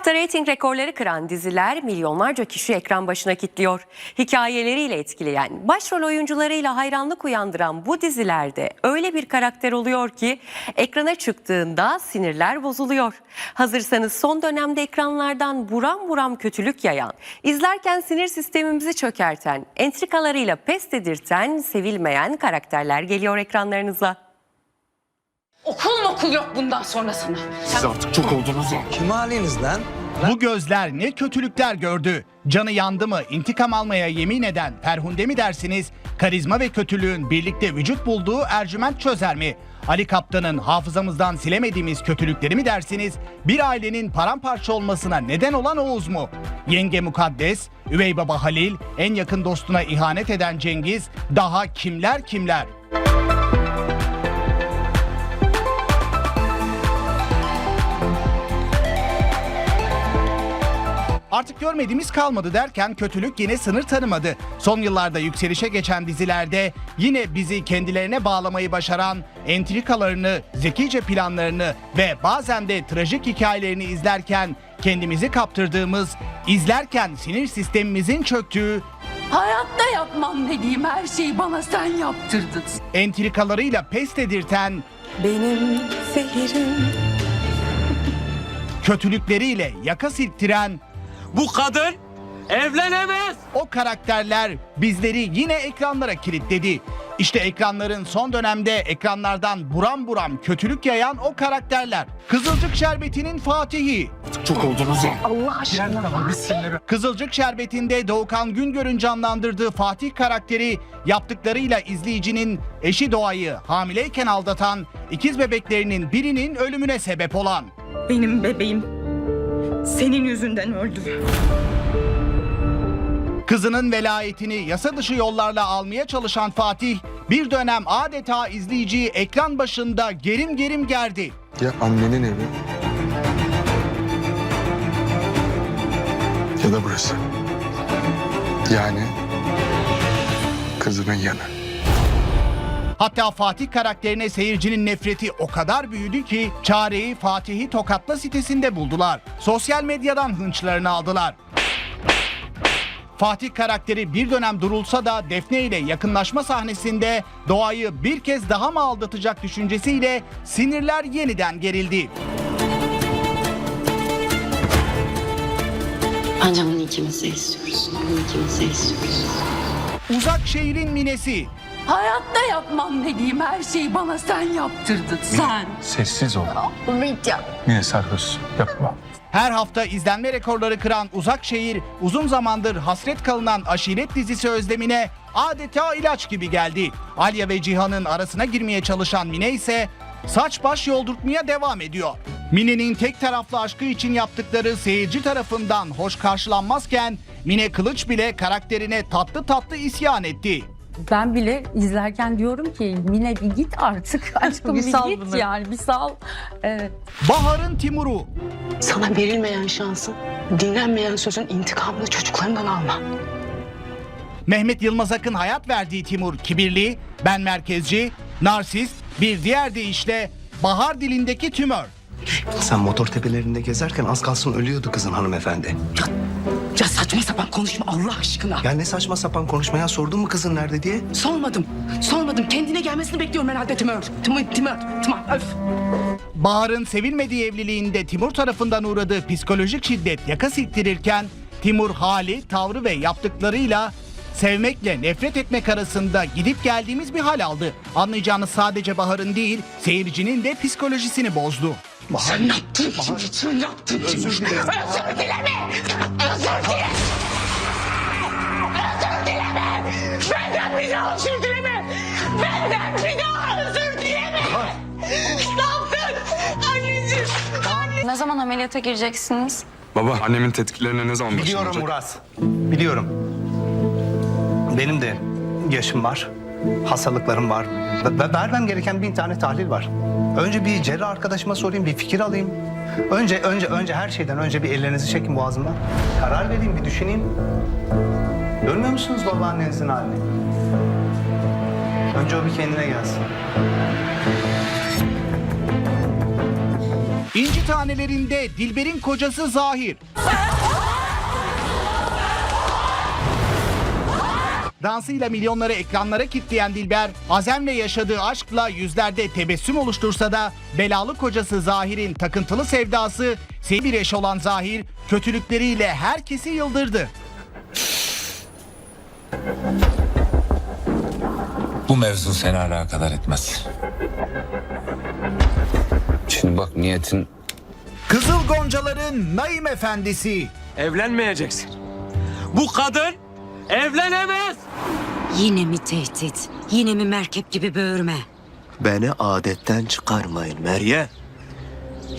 hafta reyting rekorları kıran diziler milyonlarca kişi ekran başına kilitliyor. Hikayeleriyle etkileyen, başrol oyuncularıyla hayranlık uyandıran bu dizilerde öyle bir karakter oluyor ki ekrana çıktığında sinirler bozuluyor. Hazırsanız son dönemde ekranlardan buram buram kötülük yayan, izlerken sinir sistemimizi çökerten, entrikalarıyla pes dedirten, sevilmeyen karakterler geliyor ekranlarınıza. Okul okul yok bundan sonra sana. Siz artık çok oldunuz ya. Kim haliniz lan? Bu gözler ne kötülükler gördü. Canı yandı mı intikam almaya yemin eden Ferhunde mi dersiniz? Karizma ve kötülüğün birlikte vücut bulduğu Ercüment Çözer mi? Ali Kaptan'ın hafızamızdan silemediğimiz kötülükleri mi dersiniz? Bir ailenin paramparça olmasına neden olan Oğuz mu? Yenge Mukaddes, üvey baba Halil, en yakın dostuna ihanet eden Cengiz, daha kimler kimler? Artık görmediğimiz kalmadı derken kötülük yine sınır tanımadı. Son yıllarda yükselişe geçen dizilerde yine bizi kendilerine bağlamayı başaran entrikalarını, zekice planlarını ve bazen de trajik hikayelerini izlerken kendimizi kaptırdığımız, izlerken sinir sistemimizin çöktüğü, Hayatta yapmam dediğim her şeyi bana sen yaptırdın. entrikalarıyla pes dedirten, Benim zehirim kötülükleriyle yaka silktiren, Bu kadın evlenemez. O karakterler bizleri yine ekranlara kilitledi. İşte ekranların son dönemde ekranlardan buram buram kötülük yayan o karakterler. Kızılcık Şerbeti'nin Fatihi. Çok oldunuz ya. Kızılcık Şerbeti'nde Doğukan Güngör'ün canlandırdığı Fatih karakteri yaptıklarıyla izleyicinin eşi Doğa'yı hamileyken aldatan ikiz bebeklerinin birinin ölümüne sebep olan. Benim bebeğim senin yüzünden öldü. Kızının velayetini yasa dışı yollarla almaya çalışan Fatih bir dönem adeta izleyiciyi ekran başında gerim gerim gerdi. Ya annenin evi ya da burası. Yani kızımın yanı. Hatta Fatih karakterine seyircinin nefreti o kadar büyüdü ki çareyi Fatih'i Tokatla sitesinde buldular. Sosyal medyadan hınçlarını aldılar. Fatih karakteri bir dönem durulsa da Defne ile yakınlaşma sahnesinde doğayı bir kez daha mı aldatacak düşüncesiyle sinirler yeniden gerildi. Bence bunu ikimiz de istiyoruz. Bunu ikimiz de istiyoruz. Uzak şehrin minesi Hayatta yapmam dediğim her şeyi bana sen yaptırdın. Sen. Sessiz ol. Olmayacağım. Yine sarhoş. Yapma. Her hafta izlenme rekorları kıran Uzak Şehir, uzun zamandır hasret kalınan aşiret dizisi özlemine adeta ilaç gibi geldi. Alya ve Cihan'ın arasına girmeye çalışan Mine ise saç baş yoldurtmaya devam ediyor. Mine'nin tek taraflı aşkı için yaptıkları seyirci tarafından hoş karşılanmazken Mine Kılıç bile karakterine tatlı tatlı isyan etti. Ben bile izlerken diyorum ki Mine bir git artık aşkım bir, Bir sal git bunu. yani bir sal. Evet. Bahar'ın Timur'u, Sana verilmeyen şansın, dinlenmeyen sözün intikamını çocuklarından alma. Mehmet Yılmaz Akın hayat verdiği Timur kibirli, ben merkezci, narsist, bir diğer deyişle bahar dilindeki tümör. Sen motor tepelerinde gezerken az kalsın ölüyordu kızın hanımefendi. Ya saçma sapan konuşma Allah aşkına. Ya ne saçma sapan konuşmaya sordun mu kızın nerede diye? Sormadım. Sormadım. Kendine gelmesini bekliyorum herhalde Timur. Timur, Timur, Timur. Öf. Bahar'ın sevilmediği evliliğinde Timur tarafından uğradığı psikolojik şiddet yaka silktirirken Timur hali, tavrı ve yaptıklarıyla sevmekle nefret etmek arasında gidip geldiğimiz bir hal aldı. Anlayacağınız sadece Bahar'ın değil, seyircinin de psikolojisini bozdu. Sen yaptın Timur. Sen yaptın Timur. Özür dileme. Özür dileme. Özür dileme. Benden bir daha özür dileme. Benden bir daha özür dileme. Ne yaptın? Anneciğim. Anne. Ne zaman ameliyata gireceksiniz? Baba annemin tetkiklerine ne zaman Biliyorum başlanacak? Murat. Biliyorum. Benim de yaşım var. Hastalıklarım var. Ve ve vermem gereken bin tane tahlil var. Önce bir cerrah arkadaşıma sorayım, bir fikir alayım. Önce, önce, önce her şeyden önce bir ellerinizi çekin boğazımdan. Karar vereyim, bir düşüneyim. Görmüyor musunuz babaannenizin halini? Önce o bir kendine gelsin. İnci tanelerinde Dilber'in kocası Zahir. Dansıyla milyonları ekranlara kitleyen Dilber, Azem'le yaşadığı aşkla yüzlerde tebessüm oluştursa da belalı kocası Zahir'in takıntılı sevdası, sev bir eş olan Zahir, kötülükleriyle herkesi yıldırdı. Bu mevzu seni alakadar etmez. Şimdi bak niyetin Kızıl Goncaların Naim Efendisi. Evlenmeyeceksin. Bu kadın evlenemez. Yine mi tehdit? Yine mi merkep gibi böğürme? Beni adetten çıkarmayın Meryem.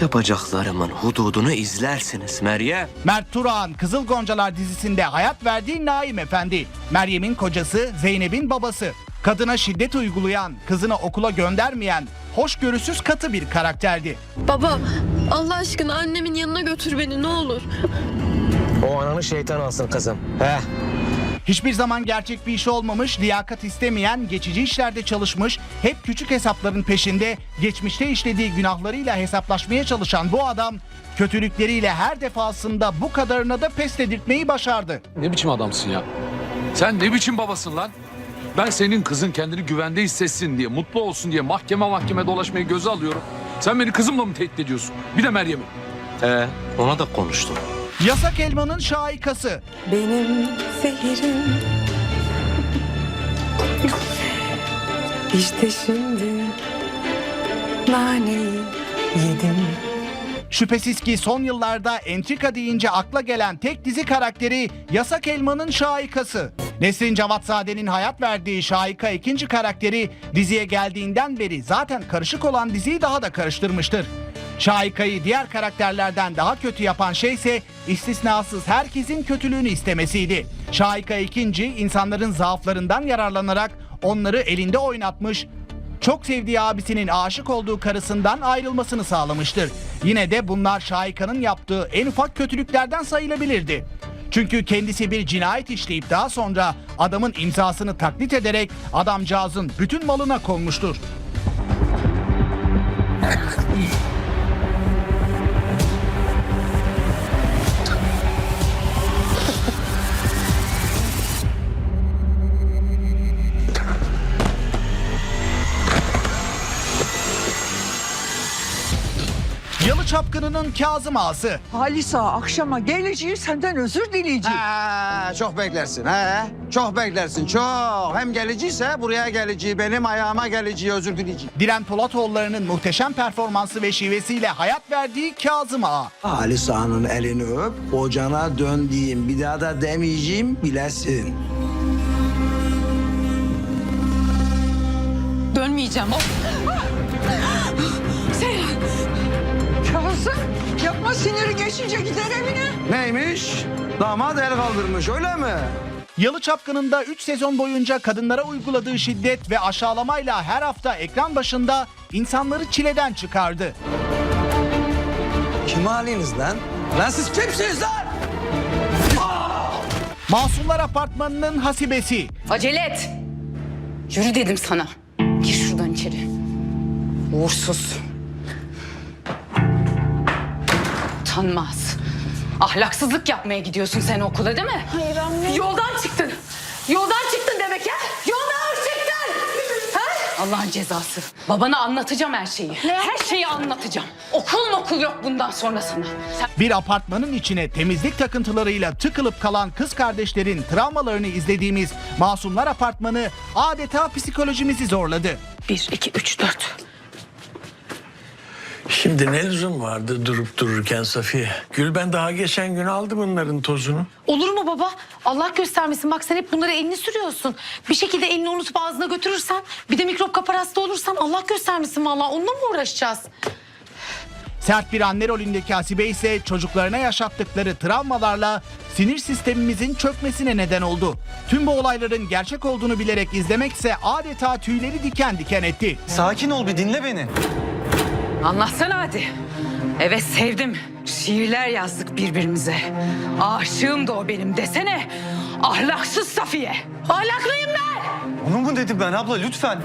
Yapacaklarımın hududunu izlersiniz Meryem. Mert Turan Kızıl Goncalar dizisinde hayat verdiği Naim Efendi. Meryem'in kocası, Zeynep'in babası. Kadına şiddet uygulayan, kızını okula göndermeyen, hoşgörüsüz katı bir karakterdi. Baba Allah aşkına annemin yanına götür beni ne olur. O ananı şeytan alsın kızım. He. Hiçbir zaman gerçek bir iş olmamış, liyakat istemeyen, geçici işlerde çalışmış, hep küçük hesapların peşinde, geçmişte işlediği günahlarıyla hesaplaşmaya çalışan bu adam, kötülükleriyle her defasında bu kadarına da pes dedirtmeyi başardı. Ne biçim adamsın ya? Sen ne biçim babasın lan? Ben senin kızın kendini güvende hissetsin diye, mutlu olsun diye mahkeme mahkeme dolaşmayı göze alıyorum. Sen beni kızımla mı tehdit ediyorsun? Bir de Meryem'i. He. Ona da konuştum. Yasak elmanın şaikası. Benim zehirim. işte şimdi naneyi yedim. Şüphesiz ki son yıllarda entrika deyince akla gelen tek dizi karakteri Yasak Elma'nın Şahikası. Nesrin Cavatzade'nin hayat verdiği Şahika ikinci karakteri diziye geldiğinden beri zaten karışık olan diziyi daha da karıştırmıştır. Şahika'yı diğer karakterlerden daha kötü yapan şey ise istisnasız herkesin kötülüğünü istemesiydi. Şahika ikinci insanların zaaflarından yararlanarak onları elinde oynatmış, çok sevdiği abisinin aşık olduğu karısından ayrılmasını sağlamıştır. Yine de bunlar Şahika'nın yaptığı en ufak kötülüklerden sayılabilirdi. Çünkü kendisi bir cinayet işleyip daha sonra adamın imzasını taklit ederek adamcağızın bütün malına konmuştur. Çapkını'nın Kazım Ağası. Halisa akşama geleceği senden özür dileyeceğim. çok beklersin he. Çok beklersin çok. Hem gelecekse buraya geleceği benim ayağıma geleceği özür dileyeceğim. Diren Polatoğulları'nın muhteşem performansı ve şivesiyle hayat verdiği Kazım Ağa. Halisa'nın elini öp, ocana dön diyeyim. Bir daha da demeyeceğim bilesin. Dönmeyeceğim. Kazım siniri geçince gider evine. Neymiş? Damat el kaldırmış öyle mi? Yalı Çapkını'nda 3 sezon boyunca kadınlara uyguladığı şiddet ve aşağılamayla her hafta ekran başında insanları çileden çıkardı. Kim haliniz lan? Lan siz kimsiniz lan? Masumlar Apartmanı'nın hasibesi. Acele et. Yürü dedim sana. Gir şuradan içeri. Uğursuz. Utanmaz. Ahlaksızlık yapmaya gidiyorsun sen okula değil mi? Hayır anne. Yoldan çıktın. Yoldan çıktın demek ya. Yoldan çıktın. Ha? Allah'ın cezası. Babana anlatacağım her şeyi. Her şeyi anlatacağım. Okul okul yok bundan sonra sana. Sen Bir apartmanın içine temizlik takıntılarıyla tıkılıp kalan kız kardeşlerin travmalarını izlediğimiz Masumlar Apartmanı adeta psikolojimizi zorladı. bir, iki, üç, dört. Şimdi ne lüzum vardı durup dururken Safiye? Gül ben daha geçen gün aldım bunların tozunu. Olur mu baba? Allah göstermesin. Bak sen hep bunları elini sürüyorsun. Bir şekilde elini unutup ağzına götürürsen bir de mikrop kapar hasta olursan Allah göstermesin vallahi onunla mı uğraşacağız? Sert bir anne rolündeki Hasibe ise çocuklarına yaşattıkları travmalarla sinir sistemimizin çökmesine neden oldu. Tüm bu olayların gerçek olduğunu bilerek izlemekse adeta tüyleri diken diken etti. Sakin ol bir dinle beni. Anlatsana hadi. Evet sevdim. Şiirler yazdık birbirimize. Aşığım da o benim desene. Ahlaksız Safiye. Ahlaklıyım ben. Onu mu dedim ben abla lütfen?